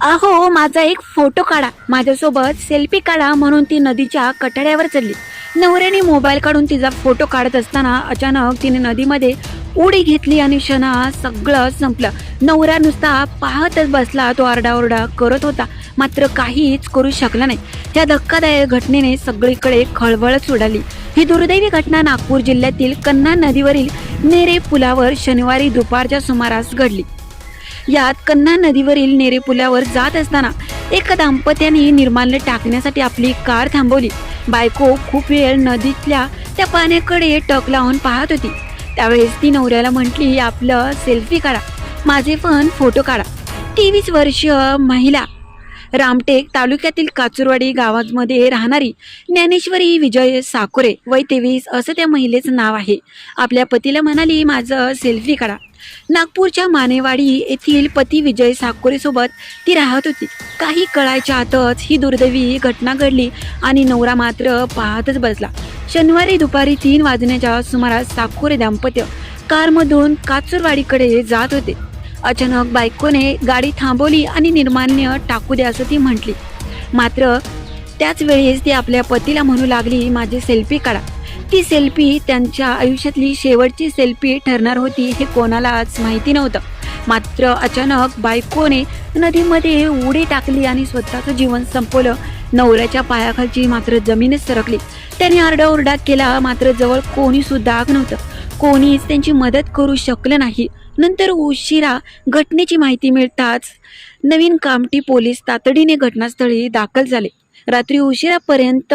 अहो माझा एक फोटो काढा. माझ्यासोबत सेल्फी काढा म्हणून ती नदीच्या कठड्यावर चढली. नवऱ्याने मोबाईल काढून तिचा फोटो काढत असताना अचानक तिने नदीमध्ये उडी घेतली आणि क्षणा सगळं संपलं. नवरा नुसता पाहतच बसला तो आरडाओरडा करत होता. मात्र काहीच करू शकला नाही. त्या धक्कादायक घटनेने सगळीकडे खळबळच उडाली ही दुर्दैवी घटना नागपूर जिल्ह्यातील कन्ना नदीवरील नेरे पुलावर शनिवारी दुपारच्या सुमारास घडली. यात कन्ना नदीवरील नेरे पुलावर जात असताना एका दाम्पत्याने निर्माल्य टाकण्यासाठी आपली कार थांबवली. बायको खूप वेळ नदीतल्या त्या पाण्याकडे टक लावून पाहत होती. त्यावेळेस ती नवऱ्याला म्हटली आपलं सेल्फी काढा माझे पण फोटो काढा. तेवीस वर्ष महिला रामटेक तालुक्यातील काचुरवाडी गावामध्ये राहणारी ज्ञानेश्वरी विजय साकुरे वय तेवीस असं त्या महिलेचं नाव आहे. आपल्या पतीला म्हणाली माझं सेल्फी काढा. नागपूरच्या मानेवाडी येथील पती विजय साकोरेसोबत ती राहत होती. काही कळायच्या आतच ही दुर्दैवी घटना घडली आणि नवरा मात्र पाहतच बसला. शनिवारी दुपारी तीन वाजण्याच्या सुमारास साकोरे दाम्पत्य कारमधून काचुरवाडीकडे जात होते. अचानक बायकोने गाडी थांबवली आणि निर्माण्य टाकू द्या असं ती म्हटली. मात्र त्याच वेळेस ती आपल्या पतीला म्हणू लागली माझी सेल्फी काढा. ती सेल्फी त्यांच्या आयुष्यातली शेवटची सेल्फी ठरणार होती हे कोणालाच माहिती नव्हतं. मात्र अचानक बायकोने नदीमध्ये उडी टाकली आणि स्वतःचं जीवन संपवलं. नवऱ्याच्या पायाखालची मात्र जमीनच सरकली. त्याने आरडाओरडा केला मात्र जवळ कोणी सुद्धा नव्हतं. कोणीच त्यांची मदत करू शकलं नाही. नंतर उशिरा घटनेची माहिती मिळताच नवीन कामठी पोलीस तातडीने घटनास्थळी दाखल झाले. रात्री उशिरापर्यंत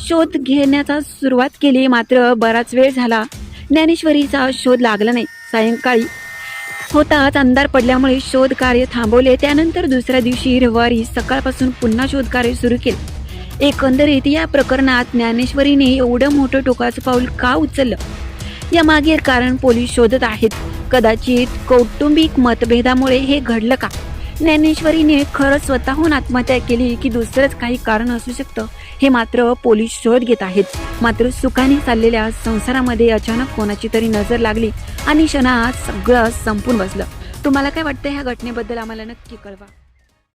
शोध घेण्याचा सुरुवात केली मात्र बराच वेळ झाला. ज्ञानेश्वरीचा शोध लागला नाही. सायंकाळी होताच अंधार पडल्यामुळे शोध कार्य थांबवले. त्यानंतर दुसऱ्या दिवशी रविवारी सकाळपासून पुन्हा शोध कार्य सुरू केले. एकंदरीत या प्रकरणात ज्ञानेश्वरीने एवढं मोठं टोकाचं पाऊल का उचललं? यामागे कारण पोलीस शोधत आहेत. कदाचित कौटुंबिक मतभेदामुळे हे घडलं का? ज्ञानेश्वरीने खरंच स्वतःहून आत्महत्या केली की दुसरंच काही कारण असू शकतं हे मात्र पोलीस शोध घेत आहेत. मात्र सुखाने चाललेल्या संसारामध्ये अचानक कोणाची तरी नजर लागली आणि क्षणात सगळं संपून बसलं. तुम्हाला काय वाटतं ह्या घटनेबद्दल आम्हाला नक्की कळवा.